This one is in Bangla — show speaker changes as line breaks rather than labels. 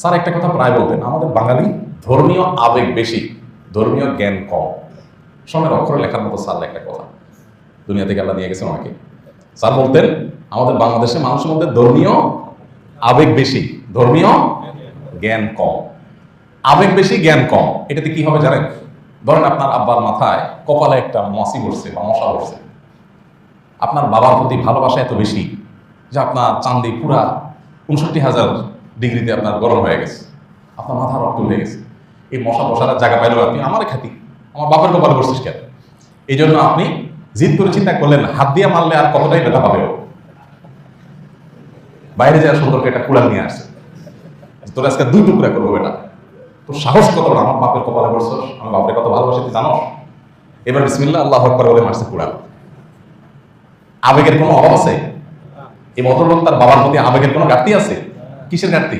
স্যার, একটা কথা প্রায় বলতেন, আমাদের বাঙালি ধর্মীয় আবেগ বেশি, ধর্মীয় জ্ঞান কম। সঙ্গে অক্ষরে লেখার মতো স্যার একটা কথা। দুনিয়া থেকে আল্লাহ নিয়ে গেছেন অনেকে স্যার বলতেন, আমাদের বাংলাদেশের মানুষের মধ্যে ধর্মীয় আবেগ বেশি, ধর্মীয় জ্ঞান কম। আবেগ বেশি, জ্ঞান কম। এটাতে কি হবে জানেন? ধরেন আপনার আব্বার মাথায় কপালে একটা মশি বসছে বা মশা বসছে। আপনার বাবার প্রতি ভালোবাসা এত বেশি যে আপনার চান্দি পুরা উনষট্টি হাজার ডিগ্রিতে আপনার গরম হয়ে গেছে, আপনার মাথা রক্ত উঠে গেছে। এই মশা বসার জায়গা পাইলেও আপনি আমার খ্যাতি, আমার বাপের কপালে বসছিস কেন? এই জন্য আপনি জিদ করে চিন্তা করলেন, হাত দিয়ে মারলে আর কতটাই ব্যথা পাবে বাইরে যাওয়ার সুন্দরকে একটা কুড়াল নিয়ে আসছে। তোর আজকে দুই টুকরা করব এটা তোর সাহস কত আমার বাপের কপালে বসছস? আমার বাপের কত ভালোবাসি তুই জানো এবার বিসমিল্লাহ, আল্লাহ আকবর বলে মারছে কুড়াল। আবেগের কোনো অভাব আছে? এই ভদ্রলোক তার বাবার প্রতি আবেগের কোনো ঘাটতি আছে? কিসের ঘাটতি